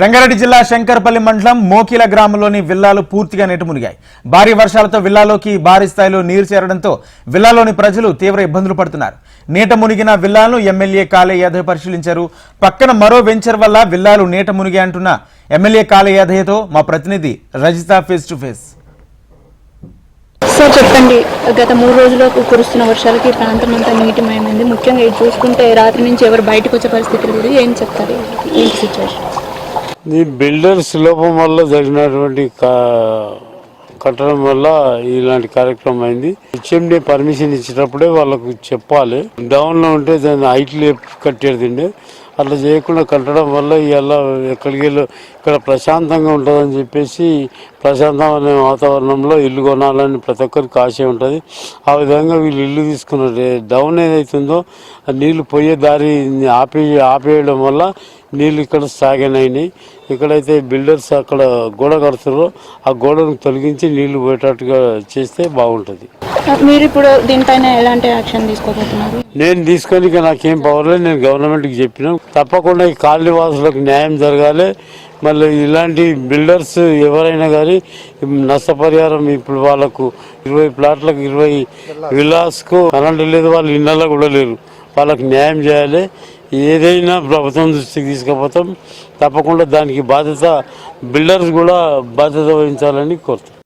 రంగారెడ్డి జిల్లా శంకర్పల్లి మండలం మోకిల గ్రామంలోని విల్లాలు పూర్తిగా నీట మునిగాయి భారీ వర్షాలతో విల్లాలోకి భారీ స్థాయిలో నీరు చేరడంతో విల్లాలోని ప్రజలు తీవ్ర ఇబ్బందులు పడుతున్నారు. నీట మునిగిన విల్లాలను ఎమ్మెల్యే కాలే యాదవ్ పరిశీలించారు. పక్కన మరో వెంచర్ వల్ల విల్లాలు నీట మునిగి అంటున్న ఎమ్మెల్యే కాలే యాదయ్యతో మా ప్రతినిధి Rajitha face to face. Sir చెప్పండి. గత మూడు రోజుల్లో కురుస్తున్న వర్షాలకి ఈ ప్రాంతం అంతా నీటిమయమైంది. ముఖ్యంగా ఇది చూసుకుంటే రాత్రి నుంచి ఎవరు బయటకు వచ్చే పరిస్థితి లేదు. ఏం చెప్తారు? ఏంటి సిచ్యువేషన్ ఈ బిల్డర్స్ లోపం వల్ల జరిగినటువంటి కా- కట్టడం వల్ల ఇలాంటి కార్యక్రమం అయింది. హెచ్ఎండి పర్మిషన్ ఇచ్చేటప్పుడే వాళ్ళకు చెప్పాలి. డౌన్లో ఉంటే దాన్ని హైట్ లేపి కట్టేది అట్లా చేయకుండా కట్టడం వల్ల ఇవాళ ఎక్కడికి వెళ్ళి ఇక్కడ ప్రశాంతంగా ఉంటుందని చెప్పేసి ప్రశాంతమైన వాతావరణంలో ఇల్లు కొనాలని ప్రతి ఒక్కరికి ఆశ ఉంటుంది. ఆ విధంగా వీళ్ళు ఇల్లు తీసుకున్న డౌన్ ఏదైతుందో ఆ నీళ్ళు పోయే దారి ఆపే ఆపేయడం వల్ల నీళ్ళు ఇక్కడ సాగినాయి. అయినాయి బిల్డర్స్ అక్కడ గోడ కడుతున్నారో ఆ గోడను తొలగించి నీళ్ళు పోయేటట్టుగా చేస్తే బాగుంటుంది. మీరు ఇప్పుడు దీనిపైన ఎలాంటి యాక్షన్ తీసుకోబోతున్నారు? నేను తీసుకొని నాకేం పవర్ లేదు. నేను గవర్నమెంట్కి చెప్పిన. తప్పకుండా ఈ కాలనీ వాసులకు న్యాయం జరగాలి. మళ్ళీ ఇలాంటి బిల్డర్స్ ఎవరైనా కానీ నష్టపరిహారం ఇప్పుడు వాళ్ళకు ఇరవై ప్లాట్లకు ఇరవై విలాస్కు కరెంటు లేదు. వాళ్ళు ఇళ్ళలో కూడా లేరు. వాళ్ళకి న్యాయం చేయాలి. ఏదైనా ప్రభుత్వం దృష్టికి తీసుకుపోతాం. తప్పకుండా దానికి బాధ్యత బిల్డర్స్ కూడా బాధ్యత వహించాలని కోరుతాం